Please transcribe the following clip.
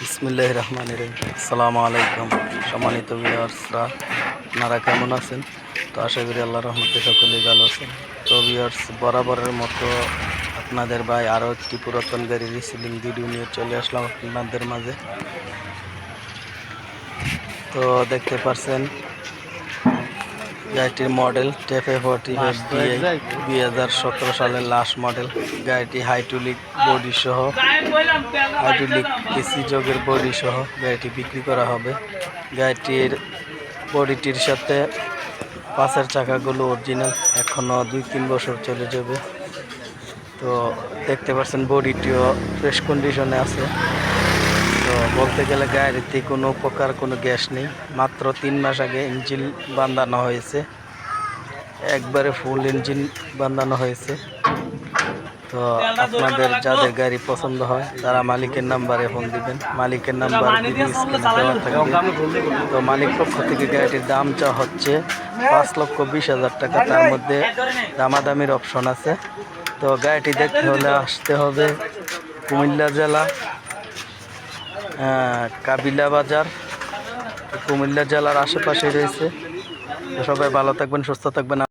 বিসমুল্লাহ রহমান আসসালামু আলাইকুম সম্মানিত ভিওয়ার্সরা আপনারা কেমন আছেন? তো আশা করি আল্লাহ রহমতে সকলেই ভালো আছেন। তো ভিওয়ার্স বরাবরের মতো আপনাদের ভাই আরও একটি পুরাতন গাড়ি রিসিলিং ভিডিও নিয়ে চলে আসলাম আপনাদের মাঝে। তো দেখতে পারছেন গাড়িটির মডেল টেফে ফোর্টি ফাইভ দুই হাজার সতেরো সালের লাস্ট মডেল গাড়িটি হাইটুলিক বডি সহ। হাইড্রোলিক এসি যোগের বডি সহ গাড়িটি বিক্রি করা হবে। গাড়িটির বডিটির সাথে পাশের চাকাগুলো অরিজিনাল এখনও দুই তিন বছর চলে যাবে। তো দেখতে পাচ্ছেন বডিটিও ফ্রেশ কন্ডিশনে আছে। তো বলতে গেলে গাড়িতে কোনো প্রকার কোনো গ্যাস নেই। মাত্র তিন মাস আগে ইঞ্জিন বাঁধানো হয়েছে। একবারে ফুল ইঞ্জিন বাঁধানো হয়েছে। তো আপনাদের যাদের গাড়ি পছন্দ হয়, তারা মালিকের নাম্বারে ফোন দিবেন। মালিকের নাম্বার তো মালিক পক্ষ থেকে গাড়িটির দাম চা হচ্ছে, পাঁচ লক্ষ বিশ হাজার টাকা। তার মধ্যে দামাদামির অপশন আছে। তো গাড়িটি দেখতে হলে আসতে হবে কুমিল্লা জেলা। কাবিলা বাজার কুমিল্লা জেলার আশেপাশে রয়েছে। সবাই ভালো থাকবেন সুস্থ থাকবেন।